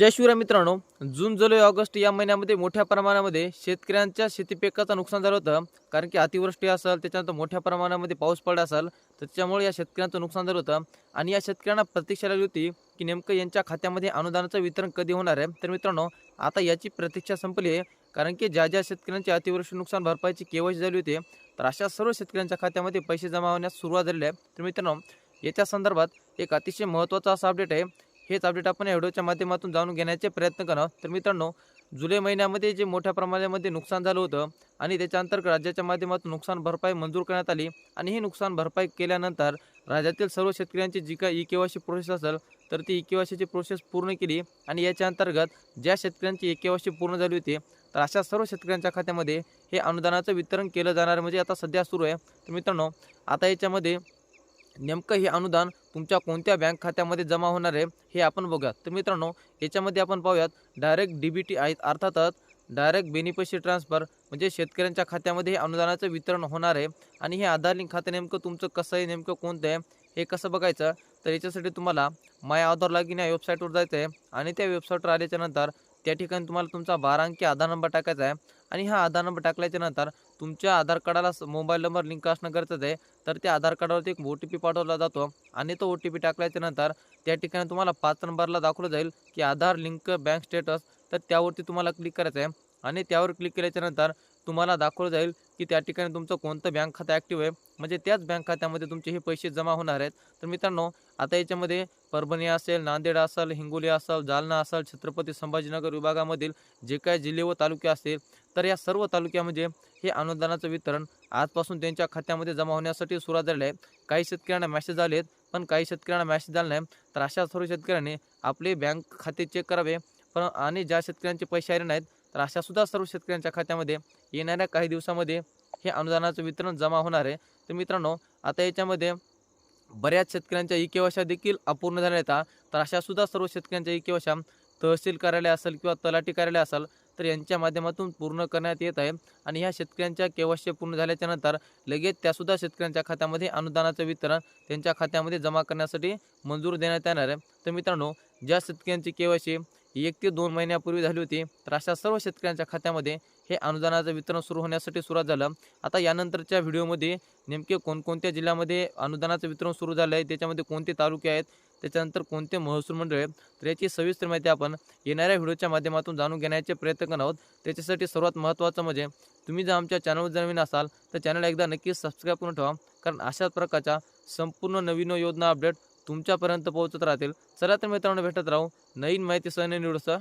जय शिवराय मित्रांनो. जून जुलै ऑगस्ट या महिन्यामध्ये मोठ्या प्रमाणामध्ये शेतकऱ्यांच्या शेती पिकाचं नुकसान झालं होतं. कारण की अतिवृष्टी असेल त्याच्यानंतर मोठ्या प्रमाणामध्ये पाऊस पडला असेल तर त्याच्यामुळे या शेतकऱ्यांचं नुकसान झालं होतं. आणि या शेतकऱ्यांना प्रतीक्षा लागली होती की नेमकं यांच्या खात्यामध्ये अनुदानाचं वितरण कधी होणार आहे. तर मित्रांनो आता याची प्रतीक्षा संपली आहे. कारण की ज्या ज्या शेतकऱ्यांची अतिवृष्टी नुकसान भरपाईची केवायसी झाली होती तर अशा सर्व शेतकऱ्यांच्या खात्यामध्ये पैसे जमा होण्यास सुरुवात झालेली आहे. तर मित्रांनो याच्या संदर्भात एक अतिशय महत्त्वाचा असा अपडेट आहे. हेच अपडेट आपण या व्हिडिओच्या माध्यमातून जाणून घेण्याचे प्रयत्न करा तर मित्रांनो जुलै महिन्यामध्ये जे मोठ्या प्रमाणामध्ये नुकसान झालं होतं आणि त्याच्या अंतर्गत राज्याच्या माध्यमातून नुकसान भरपाई मंजूर करण्यात आली आणि ही नुकसान भरपाई केल्यानंतर राज्यातील सर्व शेतकऱ्यांची जी काही ई केवायसी प्रोसेस असेल तर ती ई केवायसीची प्रोसेस पूर्ण केली आणि याच्या अंतर्गत ज्या शेतकऱ्यांची ई केवायसी पूर्ण झाली होती तर अशा सर्व शेतकऱ्यांच्या खात्यामध्ये हे अनुदानाचं वितरण केलं जाणार म्हणजे आता सध्या सुरू आहे. तर मित्रांनो आता याच्यामध्ये नेमकं हे अनुदान तुमच्या कोणत्या बँक खात्यामध्ये जमा होणार आहे हे आपण बघूयात तर मित्रांनो याच्यामध्ये आपण पाहूयात डायरेक्ट डी बी टी आहेत. अर्थातच डायरेक्ट बेनिफिशरी ट्रान्सफर म्हणजे शेतकऱ्यांच्या खात्यामध्ये हे अनुदानाचं वितरण होणार आहे. आणि हे आधार लिंक खातं नेमकं तुमचं कसं आहे नेमकं कोणतं आहे हे कसं बघायचं तर याच्यासाठी तुम्हाला माय आधार लॉगिन या वेबसाईटवर जायचं आहे. आणि त्या वेबसाईटवर आल्याच्यानंतर त्या ठिकाणी तुम्हाला तुमचा बारा अंकी आधार नंबर टाकायचा आहे. आणि हा आधार नंबर टाकल्याच्यानंतर तुमच्या आधार कार्डाला मोबाईल नंबर लिंक असणं गरजेचं आहे. तर त्या आधार कार्डावरती एक ओ टी पी पाठवला जातो आणि तो ओ टी पी टाकल्याच्या नंतर त्या ठिकाणी तुम्हाला पाच नंबरला दाखवलं जाईल की आधार लिंक बँक स्टेटस तर त्यावरती तुम्हाला क्लिक करायचं आहे. आणि त्यावर क्लिक केल्याच्यानंतर तुम्हाला दाखवलं जाईल की त्या ठिकाणी तुमचं कोणतं बँक खातं ॲक्टिव्ह आहे. म्हणजे त्याच बँक खात्यामध्ये तुमचे हे पैसे जमा होणार आहेत. तर मित्रांनो आता याच्यामध्ये परभणी असेल नांदेड असेल हिंगोली असेल जालना असेल छत्रपती संभाजीनगर विभागामधील जे काय जिल्हे व तालुके असतील तर या सर्व तालुक्यामध्ये म्हणजे हे अनुदानाचं वितरण आजपासून त्यांच्या खात्यामध्ये जमा होण्यासाठी सुरुवात झाली आहे. काही शेतकऱ्यांना मॅसेज आले आहेत पण काही शेतकऱ्यांना मॅसेज आला नाही. तर अशा सर्व शेतकऱ्यांनी आपले बँक खाते चेक करावे. पण आणि ज्या शेतकऱ्यांचे पैसे आले नाहीत तर अशासुद्धा सर्व शेतकऱ्यांच्या खात्यामध्ये येणाऱ्या काही दिवसामध्ये हे अनुदानाचं वितरण जमा होणार आहे. तर मित्रांनो आता याच्यामध्ये बऱ्याच शेतकऱ्यांच्या ई देखील अपूर्ण झाल्या आहेत. तर अशासुद्धा सर्व शेतकऱ्यांच्या ई तहसील कार्यालय असेल किंवा तलाठी कार्यालय असेल तर यांच्या माध्यमातून पूर्ण करण्यात येत आहे. आणि ह्या शेतकऱ्यांच्या केवायसी पूर्ण झाल्याच्यानंतर लगेच त्यासुद्धा शेतकऱ्यांच्या खात्यामध्ये अनुदानाचं वितरण त्यांच्या खात्यामध्ये जमा करण्यासाठी मंजूर देण्यात येणार आहे. तर मित्रांनो ज्या शेतकऱ्यांची केवायसी एक ते दोन महिन्यापूर्वी झाली होती तर अशा सर्व शेतकऱ्यांच्या खात्यामध्ये हे अनुदानाचं वितरण सुरू होण्यासाठी सुरुवात झालं. आता यानंतरच्या व्हिडिओमध्ये नेमके कोणकोणत्या जिल्ह्यामध्ये अनुदानाचं वितरण सुरू झालं आहे त्याच्यामध्ये कोणते तालुके आहेत त्याच्यानंतर कोणते महसूल मंडळ आहेत? तर याची सविस्तर माहिती आपण येणाऱ्या व्हिडिओच्या माध्यमातून जाणून घेण्याचे प्रयत्न करणार आहोत. त्याच्यासाठी सर्वात महत्त्वाचं म्हणजे तुम्ही जर आमच्या चॅनलवर जर नवीन असाल तर चॅनल एकदा नक्कीच सबस्क्राईब करून ठेवा. कारण अशाच प्रकारच्या संपूर्ण नवीन योजना अपडेट तुमच्यापर्यंत पोहोचत राहतील. चला तर मित्रांनो भेटत राहू नवीन माहिती सह निवडसा